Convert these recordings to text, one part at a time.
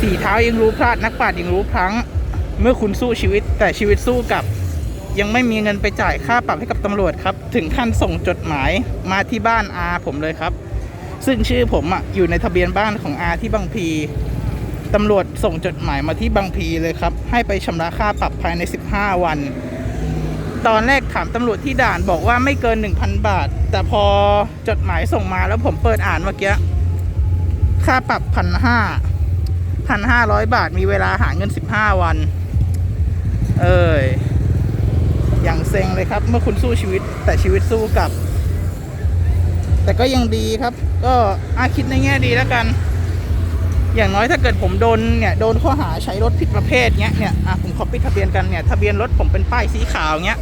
สี่เท้ายังรู้พลาดนักปราชญ์ยังรู้พลั้ง เมื่อคุณสู้ชีวิต แต่ชีวิตสู้กับ ยังไม่มีเงินไปจ่ายค่าปรับให้กับตำรวจครับ ถึงขั้นส่งจดหมายมาที่บ้านอาผมเลยครับ ซึ่งชื่อผมอะอยู่ในทะเบียนบ้านของอาที่บางพีตำรวจส่งจดหมายมาที่บางพีเลยครับ ให้ไปชำระค่าปรับภายใน 15 วัน ตอนแรกถามตำรวจที่ด่านบอกว่าไม่เกิน 1,000 บาท แต่พอจดหมายส่งมาแล้วผมเปิดอ่านเมื่อกี้ ค่าปรับพันห้า พันห้าร้อยบาทมีเวลาหาเงิน15วัน เอ้ยอย่างเซ็งเลยครับ เมื่อคุณสู้ชีวิตแต่ชีวิตสู้กลับ แต่ก็ยังดีครับ ก็อาคิดในแง่ดีแล้วกัน อย่างน้อยถ้าเกิดผมโดนเนี่ยโดนข้อหาใช้รถผิดประเภทเนี้ยเนี่ยอะผมขอปิดทะเบียนกันเนี่ยทะเบียนรถผมเป็นป้ายสีขาวเนี้ย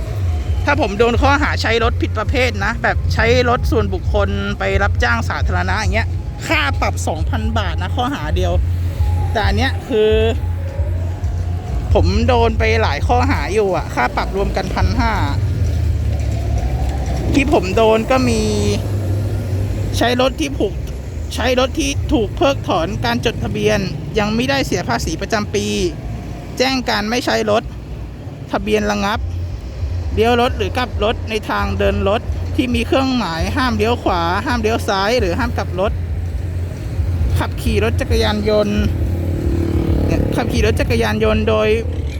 ถ้าผมโดนข้อหาใช้รถผิดประเภทนะ แบบใช้รถส่วนบุคคลไปรับจ้างสาธารณะอย่างเงี้ยค่าปรับ 2,000 บาทนะข้อหาเดียว แต่อันเนี้ยคือ ผมโดนไปหลายข้อหาอยู่อะค่าปรับรวมกันพันห้าที่ผมโดนก็มี ใช้รถที่ผูกใช้รถที่ถูกเพิกถอนการจดทะเบียน ยังไม่ได้เสียภาษีประจำปี แจ้งการไม่ใช้รถ ทะเบียนระงับเลี้ยวรถหรือกลับรถในทางเดินรถที่มีเครื่องหมายห้ามเลี้ยวขวา ห้ามเลี้ยวซ้าย หรือห้ามกลับรถ ขับขี่รถจักรยานยนต์ ขับขี่รถจักรยานยนต์โดย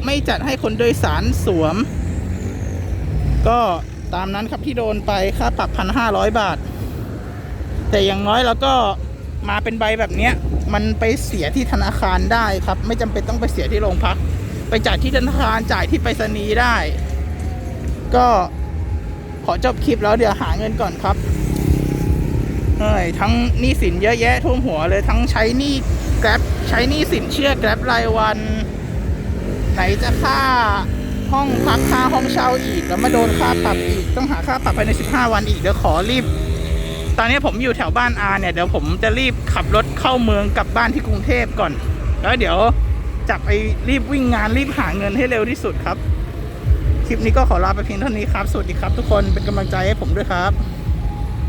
ไม่จัดให้คนโดยสารสวม ก็ตามนั้นครับที่โดนไปค่าปรับพันห้าร้อยบาท แต่อย่างน้อยเราก็มาเป็นใบแบบเนี้ย มันไปเสียที่ธนาคารได้ครับ ไม่จำเป็นต้องไปเสียที่โรงพัก ไปจ่ายที่ธนาคารจ่ายที่ไปรษณีย์ได้ ก็ขอจบคลิปแล้วเดี๋ยวหาเงินก่อนครับเอ้ยทั้งหนี้สินเยอะแยะท่วมหัวเลยทั้งใช้หนี้แกร็บ ใช้หนี้สินเชื่อแกร็บรายวัน ไหนจะค่าห้องพักค่าห้องเช่าอีก แล้วมาโดนค่าปรับอีก ต้องหาค่าปรับภายใน 15 วันอีกเดี๋ยวขอรีบ ตอนนี้ผมอยู่แถวบ้านอาเนี่ยเดี๋ยวผมจะรีบขับรถเข้าเมืองกลับบ้านที่กรุงเทพก่อน แล้วเดี๋ยวจะไปรีบวิ่งงานรีบหาเงินให้เร็วที่สุดครับ คลิปนี้ก็ขอลาไปเพียงเท่านี้ครับ สวัสดีครับทุกคนเป็นกำลังใจให้ผมด้วยครับ